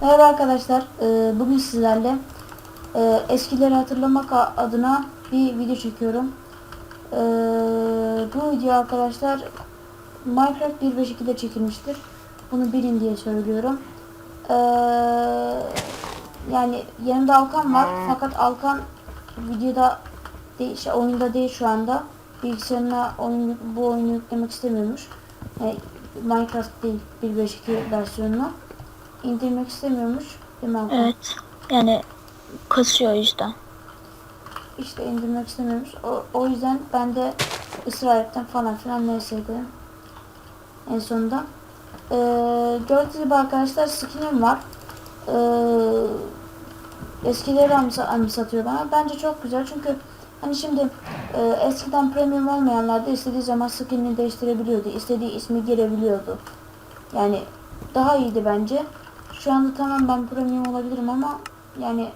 Merhaba arkadaşlar. Ee, bugün sizlerle e, eskileri hatırlamak adına bir video çekiyorum. Ee, bu video arkadaşlar Minecraft 1.5.2'de çekilmiştir. Bunu bilin diye söylüyorum. Yani yanımda Alkan var. Fakat Alkan videoda değil, şey, oyunda değil şu anda. Bilgisayarına oyun, bu oyunu yüklemek istemiyormuş. Minecraft değil 1.5.2 versiyonunu indirmek istemiyormuş. Değil mi Hakan? Evet. Yani kasıyor o yüzden. İşte indirmek istemiyormuş. O, o yüzden ben de ısrar ettim falan filan neyse dedim. En sonunda. Ee, gördüğünüz gibi arkadaşlar skinim var. Ee, eskileri anımsa- anımsatıyor bana. Bence çok güzel çünkü hani şimdi e, eskiden premium olmayanlar da istediği zaman skinini değiştirebiliyordu. istediği ismi girebiliyordu. Yani daha iyiydi bence. Şu anda tamam ben premium olabilirim ama yani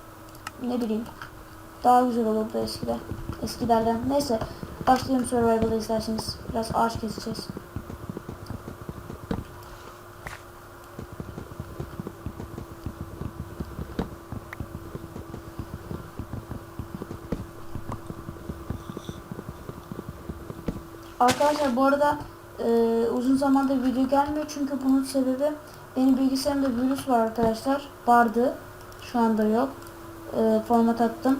ne bileyim daha güzel olurdu eskiden. Eskilerden. Neyse başlayalım survival'a isterseniz. Biraz ağaç keseceğiz. Arkadaşlar bu arada e, uzun zamandır video gelmiyor çünkü bunun sebebi benim bilgisayarımda virüs var arkadaşlar. Vardı. Şu anda yok. E, format attım.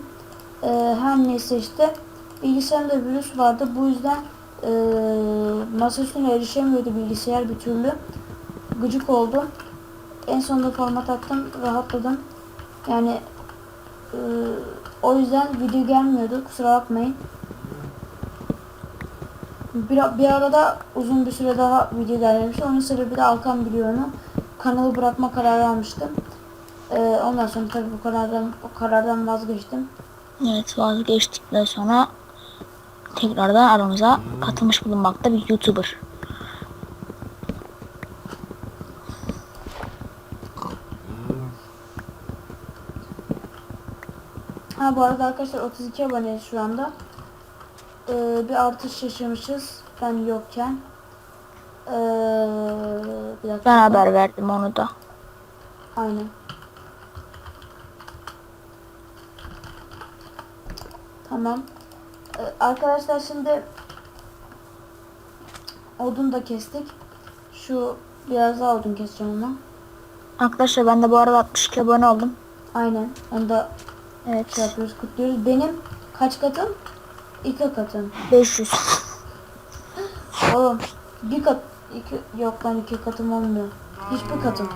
E, her neyse işte bilgisayarımda virüs vardı. Bu yüzden e, masa üstüne erişemiyordu bilgisayar bir türlü. Gıcık oldum. En sonunda format attım. Rahatladım. Yani e, o yüzden video gelmiyordu. Kusura bakmayın. Bir, bir arada uzun bir süre daha video gelmemişti. Onun sebebi de Alkan biliyor onu. Kanalı bırakma kararı almıştım. Ee, ondan sonra tabii bu karardan, o karardan vazgeçtim. Evet vazgeçtikten sonra tekrardan aramıza katılmış bulunmakta bir YouTuber. Ha bu arada arkadaşlar 32 aboneyiz şu anda. Ee, bir artış yaşamışız ben yokken. Ee, bir dakika. Ben haber verdim onu da. Aynen. Tamam. Ee, arkadaşlar şimdi odun da kestik. Şu biraz daha odun keseceğim ama. Arkadaşlar ben de bu arada 62 abone oldum. Aynen. Onu da Evet. şey yapıyoruz, kutluyoruz. Benim kaç katım? İki katım. 500. Oğlum bir kat iki yok lan iki katım olmuyor. Hiçbir katım.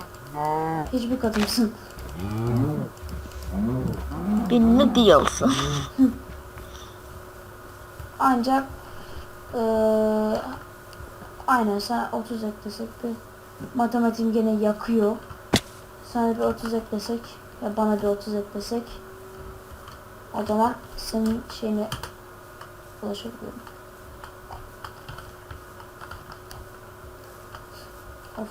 Hiçbir katımsın. Binli diyorsun. Ancak eee aynen sen 30 eklesek bir matematiğim gene yakıyor. Sana bir 30 eklesek ya bana bir 30 eklesek o zaman senin şeyine ulaşabiliyorum. Of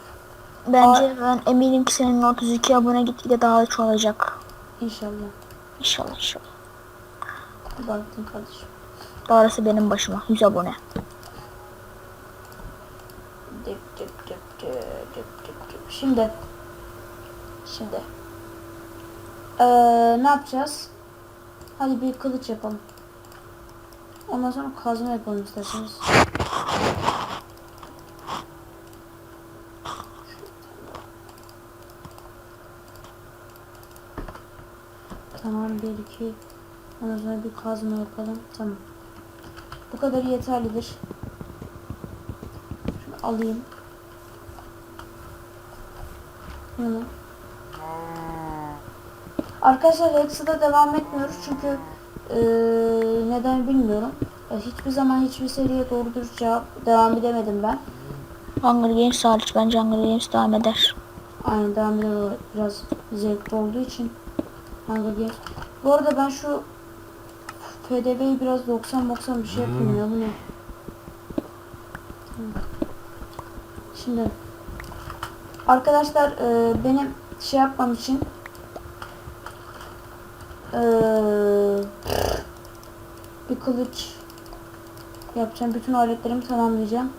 Bence ben eminim ki senin 32 abone gitgide daha çoğalacak. inşallah. İnşallah inşallah. Baktım kardeşim. Darısı benim başıma 100 abone. Dip dip dip dip dip dip dip. Şimdi şimdi Ee, ne yapacağız? Hadi bir kılıç yapalım. Ondan sonra kazma yapalım isterseniz. Tamam bir iki Ondan sonra bir kazma yapalım. Tamam. Bu kadar yeterlidir. Şunu alayım. Bunu. Arkadaşlar Rex'e devam etmiyoruz çünkü eee, neden bilmiyorum. E, hiçbir zaman hiçbir seriye doğru dürüst cevap devam edemedim ben. Hunger Games hariç bence Hunger Games devam eder. Aynı devam ediyor biraz zevkli olduğu için. Hunger Games. Bu arada ben şu FDV'yi biraz 90-90 bir şey yapayım ya bu ne? Şimdi arkadaşlar e, benim şey yapmam için e, bir kılıç yapacağım. Bütün aletlerimi tamamlayacağım.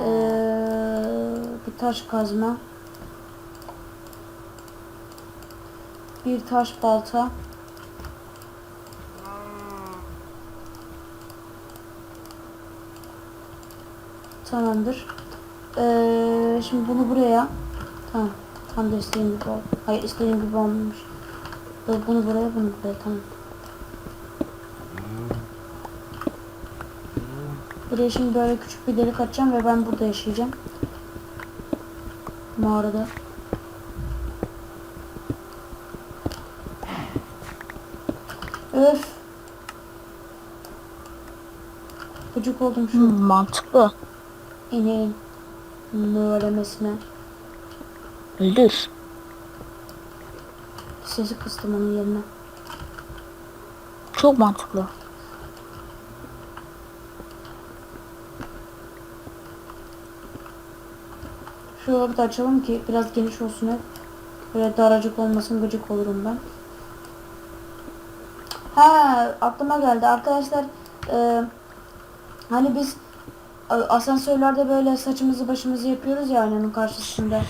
E, bir taş kazma. Bir taş balta. Tamamdır. Ee, şimdi bunu buraya. Tamam. Tam da istediğim gibi oldu. Hayır istediğim gibi olmamış. Dur, Bunu buraya bunu buraya tamam. Buraya şimdi böyle küçük bir delik açacağım ve ben burada yaşayacağım. Mağarada. Öf. Gıcık oldum şu Hmm, mantıklı. ineğin möğlemesine. Öldür. Sesi kıstım onun yerine. Çok mantıklı. Şu yolu da açalım ki biraz geniş olsun hep. Böyle daracık olmasın gıcık olurum ben. Ha aklıma geldi arkadaşlar. e, hani biz e, asansörlerde böyle saçımızı başımızı yapıyoruz ya aynanın karşısında.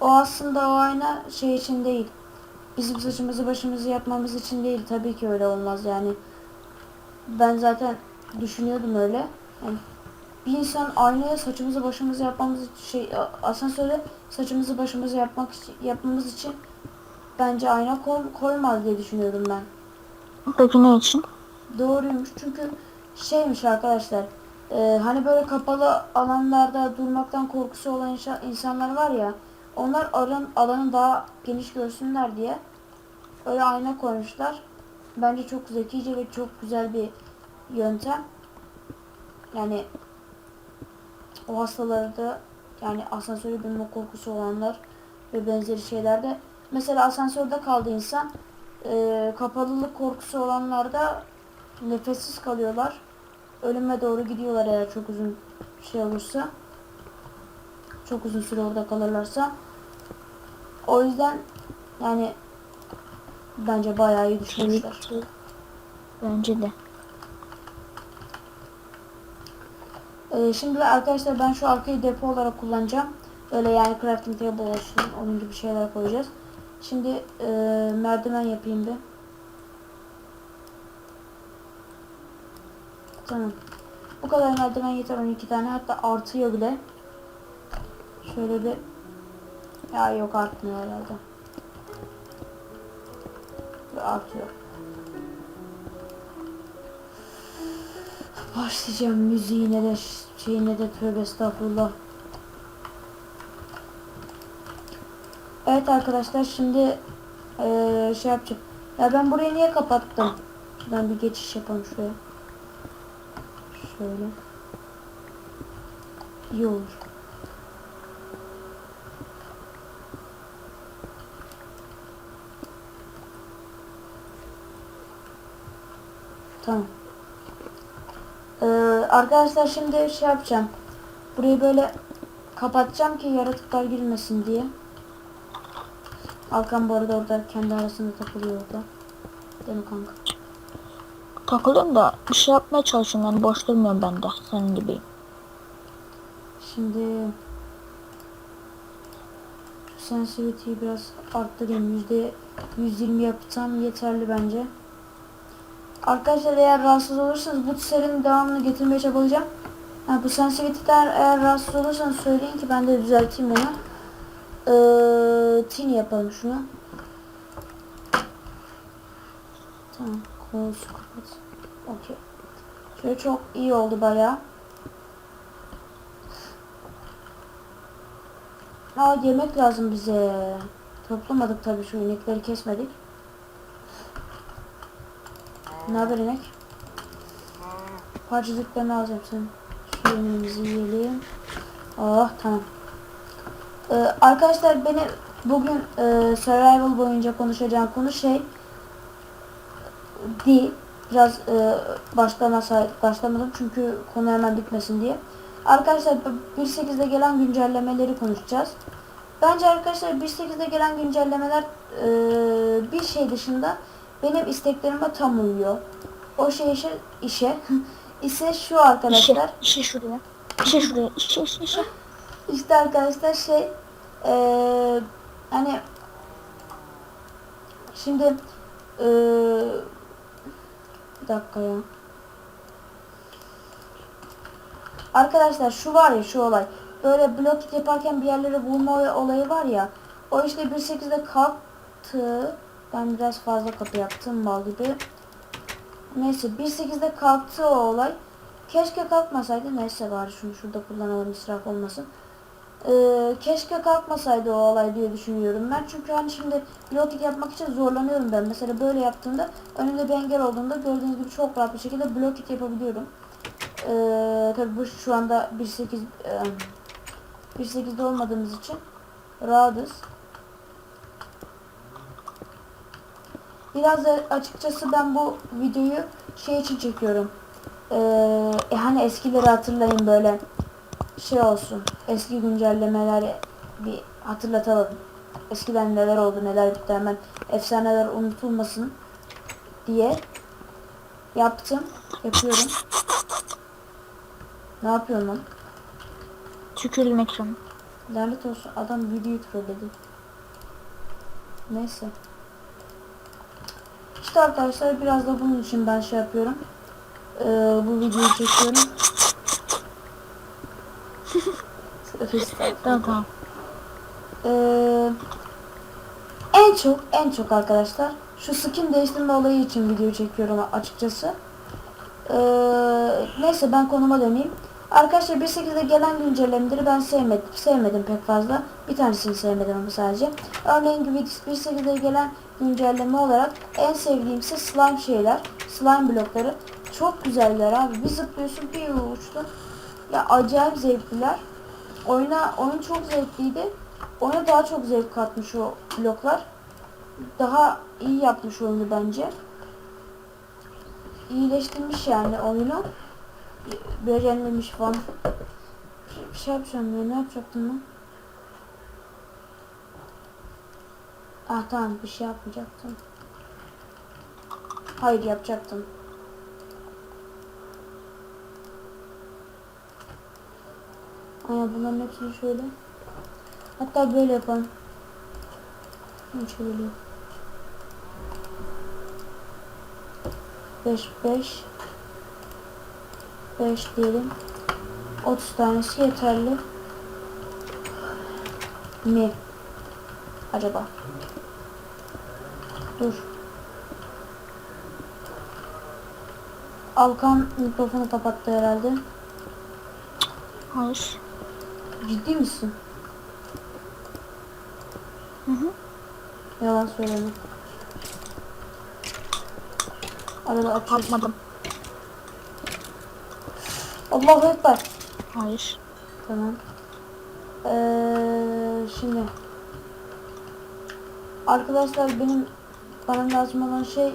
O aslında o ayna şey için değil. Bizim saçımızı başımızı yapmamız için değil. Tabii ki öyle olmaz yani. Ben zaten düşünüyordum öyle. Yani bir insan aynaya saçımızı başımızı yapmamız için şey asansöre saçımızı başımızı yapmak için, yapmamız için bence ayna koy, koymaz diye düşünüyorum ben. Peki ne için? Doğruymuş çünkü şeymiş arkadaşlar e, hani böyle kapalı alanlarda durmaktan korkusu olan insanlar var ya onlar alan, alanı daha geniş görsünler diye öyle ayna koymuşlar. Bence çok zekice ve çok güzel bir yöntem. Yani o hastaları da yani asansöre binme korkusu olanlar ve benzeri şeylerde mesela asansörde kaldı insan e, kapalılık korkusu olanlarda nefessiz kalıyorlar. Ölüme doğru gidiyorlar eğer çok uzun şey olursa. Çok uzun süre orada kalırlarsa. O yüzden yani bence bayağı iyi düşünmüşler. Bence de. Ee, şimdi arkadaşlar ben şu arkayı depo olarak kullanacağım. Öyle yani crafting table olsun. Onun gibi şeyler koyacağız. Şimdi e, merdiven yapayım bir. Tamam. Bu kadar merdiven yeter 12 tane. Hatta artıyor bile. Şöyle bir ya yok artmıyor herhalde. Ve artıyor. Başlayacağım müziğine de şeyine de tövbe estağfurullah. Evet arkadaşlar şimdi eee, şey yapacağım. Ya ben burayı niye kapattım? Şuradan bir geçiş yapalım şuraya. Şöyle. İyi olur. Tamam. Ee, arkadaşlar şimdi şey yapacağım. Burayı böyle kapatacağım ki yaratıklar girmesin diye. Alkan bu arada orada kendi arasında takılıyor orada. Değil mi kanka? Takılıyorum da bir şey yapmaya çalışıyorum yani boş durmuyorum ben de senin gibi. Şimdi sensitivity'yi biraz arttırayım. Yüzde 120 yapsam yeterli bence. Arkadaşlar eğer rahatsız olursanız bu serinin devamını getirmeye çabalayacağım. Ha, bu sensitivity'den eğer rahatsız olursanız söyleyin ki ben de düzelteyim onu. Ee, tin yapalım şunu. Tamam. Close kapat. Okey. Şöyle çok iyi oldu bayağı. Aa yemek lazım bize. Toplamadık tabii şu inekleri kesmedik. Ne haber inek? Parçacıklarını alacağım sen. Şu yemeğimizi yiyelim. Oh tamam. Ee, arkadaşlar beni bugün e, survival boyunca konuşacağım konu şey değil. Biraz e, başlamadım çünkü konu hemen bitmesin diye. Arkadaşlar 1.8'de gelen güncellemeleri konuşacağız. Bence arkadaşlar 1.8'de gelen güncellemeler e, bir şey dışında benim isteklerime tam uyuyor. O şey işe, işe ise şu arkadaşlar. İşe, işe şuraya. İşe şuraya. İşe işe işe. İşte arkadaşlar şey eee hani Şimdi eee, bir dakika ya. Arkadaşlar şu var ya şu olay. Böyle blok yaparken bir yerlere vurma olay- olayı var ya. O işte 1.8'de kalktı. Ben biraz fazla kapı yaptım mal gibi. Neyse 1.8'de kalktı o olay. Keşke kalkmasaydı. Neyse bari şunu şurada kullanalım israf olmasın. Ee, keşke kalkmasaydı o olay diye düşünüyorum ben. Çünkü hani şimdi blok yapmak için zorlanıyorum ben. Mesela böyle yaptığımda önümde bir engel olduğunda gördüğünüz gibi çok rahat bir şekilde blok it yapabiliyorum. Ee, tabii bu şu anda 1.8 e, 1.8'de olmadığımız için rahatız. Biraz da açıkçası ben bu videoyu şey için çekiyorum. Ee, e hani eskileri hatırlayın böyle şey olsun. Eski güncellemeler bir hatırlatalım. Eskiden neler oldu neler bitti hemen efsaneler unutulmasın diye yaptım. Yapıyorum. Ne yapıyorsun lan? Tükürdüm ekranı. Lanet olsun adam videoyu trolledi. Neyse. İşte arkadaşlar biraz da bunun için ben şey yapıyorum. Ee, bu videoyu çekiyorum. Tamam tamam. Ee, en çok en çok arkadaşlar şu skin değiştirme olayı için video çekiyorum açıkçası. Ee, neyse ben konuma döneyim. Arkadaşlar 1.8'de gelen güncellemeleri ben sevmedim. Sevmedim pek fazla. Bir tanesini sevmedim ama sadece. Örneğin gibi 1.8'de gelen güncelleme olarak en sevdiğim ise slime şeyler. Slime blokları. Çok güzeller abi. Bir zıplıyorsun bir uçtun. Ya acayip zevkliler. Oyuna oyun çok zevkliydi. Oyuna daha çok zevk katmış o bloklar. Daha iyi yapmış oyunu bence. İyileştirmiş yani oyunu. Beğenmemiş falan. Bir şey yapacağım ya. Ne yapacaktım ben? Ah tamam bir şey yapmayacaktım. Hayır yapacaktım. Aynen bunların hepsini şöyle. Hatta böyle yapalım. Çevireyim. 5 5 5 diyelim. 30 tanesi yeterli. Mi? Acaba? Dur. Alkan mikrofonu kapattı herhalde. Hayır. Ciddi misin? Hı hı. Yalan söyleme. Arada açıyorsun. Kapmadım. Allahu Ekber. Hayır. Tamam. Ee, şimdi arkadaşlar benim bana lazım olan şey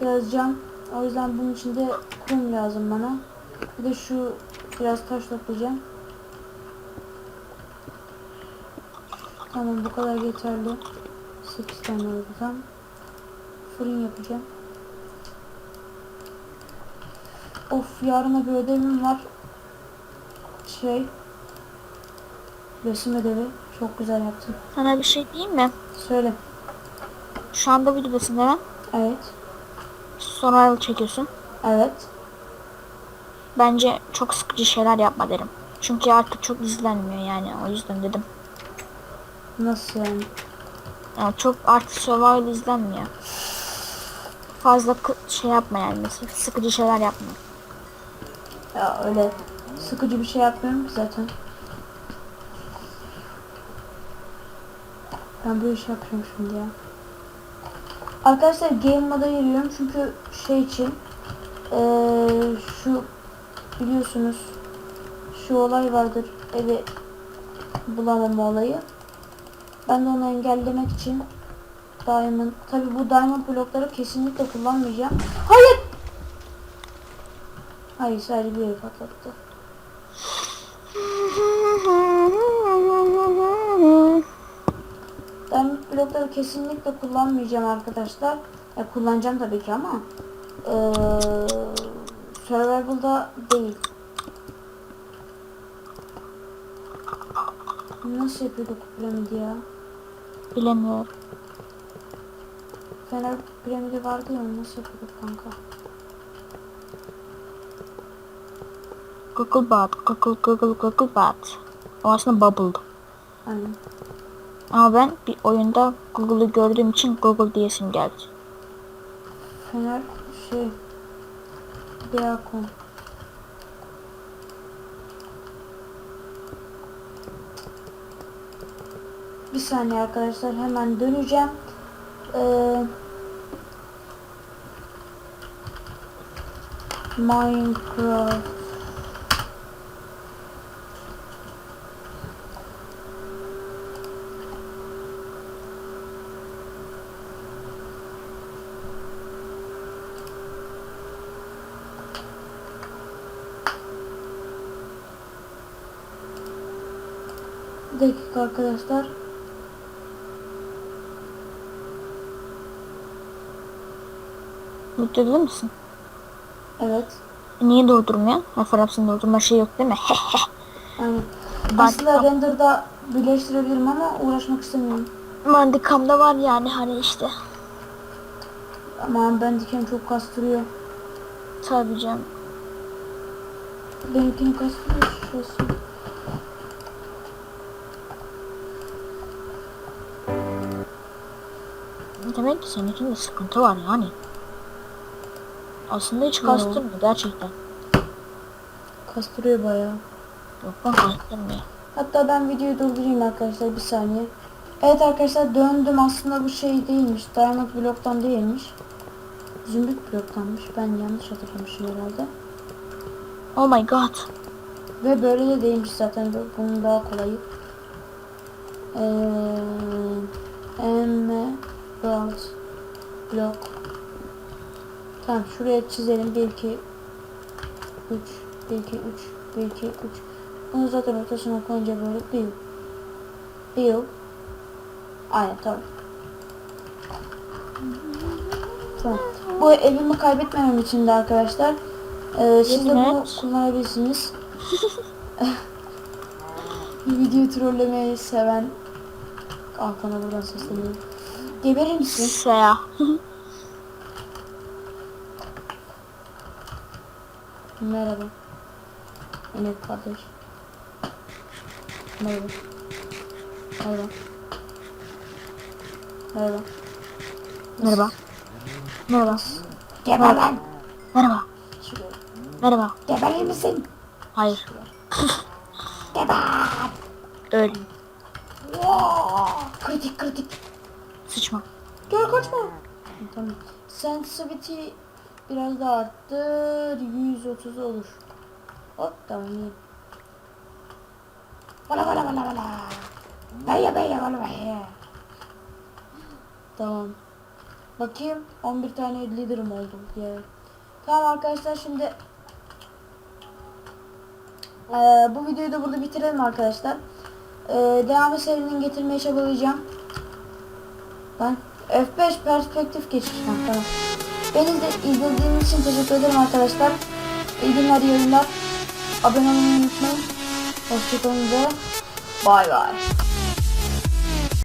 yazacağım. O yüzden bunun için de kum lazım bana. Bir de şu biraz taş toplayacağım. Tamam bu kadar yeterli. 8 tane tam. Fırın yapacağım. Of yarına bir ödevim var. Şey resim ödevi çok güzel yaptın. Sana bir şey diyeyim mi? Söyle. Şu anda videodasın değil mi? Evet. Survival çekiyorsun. Evet. Bence çok sıkıcı şeyler yapma derim. Çünkü artık çok izlenmiyor yani o yüzden dedim. Nasıl yani? Yani çok artık survival izlenmiyor. Fazla şey yapma yani mesela sıkıcı şeyler yapma. Ya öyle sıkıcı bir şey yapmıyorum ki zaten. Ben böyle şey yapıyorum şimdi ya. Arkadaşlar game moda giriyorum çünkü şey için eee, şu biliyorsunuz şu olay vardır evi bulamama olayı. Ben de onu engellemek için diamond tabi bu diamond blokları kesinlikle kullanmayacağım. Hayır! Hayır sadece bir ev patlattı. Ben blokları kesinlikle kullanmayacağım arkadaşlar. Ya kullanacağım tabii ki ama eee survival'da değil. Nasıl yapıyorduk piramidi ya? Bilemiyorum. Fener piramidi vardı ya nasıl yapıyorduk kanka? Googlebot, Google, Google, Googlebot. O aslında Bubble'dı. Aynen. Ama ben bir oyunda Google'ı gördüğüm için Google diyesim geldi. Fener şey Beacon. Bir saniye arkadaşlar hemen döneceğim. Ee, Minecraft dakika arkadaşlar. Mutlu misin? Evet. Niye durdurmuyor? Referansı durdurma şey yok değil mi? Aynen. Ben- Aslında render'da birleştirebilirim ama uğraşmak istemiyorum. Mandikamda var yani hani işte. Ama ben diken çok kastırıyor. Tabii canım. Benimkini kastırıyor şurası. Demek ki seninkinde sıkıntı var yani. Aslında hiç Yo. kastırmıyor gerçekten. Kastırıyor bayağı. Yok ben kastırmıyor. Hatta ben videoyu durdurayım arkadaşlar bir saniye. Evet arkadaşlar döndüm aslında bu şey değilmiş. Diamond bloktan değilmiş. Zümrüt bloktanmış. Ben yanlış hatırlamışım herhalde. Oh my god. Ve böyle de değilmiş zaten. Bu- Bunun daha kolayı. Eee Emerald blok. Tamam şuraya çizelim. 1 2 3 1 2 3 1 2 3 Bunu zaten ortasına koyunca böyle büyük. Büyük. Aynen tamam. Tamam. Bu evimi kaybetmemem için de arkadaşlar eee siz de bunu kullanabilirsiniz. Video trollemeyi seven Hakan'a buradan sesleniyorum. Geberir misin? Seya. Merhaba. Enes kardeş. Merhaba. Merhaba. Merhaba. Merhaba. Merhaba. Geber lan. Merhaba. Merhaba. Geberir misin? Hayır. Geber. Öl. Kritik kritik. Sıçma. Gel kaçma. Tamam. Sensitivity biraz da arttı. 130 olur. Hop tamam iyi. Valla valla valla valla. Baya baya valla baya. Tamam. Bakayım 11 tane liderim oldu diye. Tamam arkadaşlar şimdi eee, bu videoyu da burada bitirelim arkadaşlar. Eee devamı serinin getirmeye çabalayacağım. Ben F5 perspektif geçişim tamam. Beni de izlediğiniz için teşekkür ederim arkadaşlar. İyi günler, iyi oyunlar. Abone olmayı unutmayın. Hoşçakalın ve bay bay.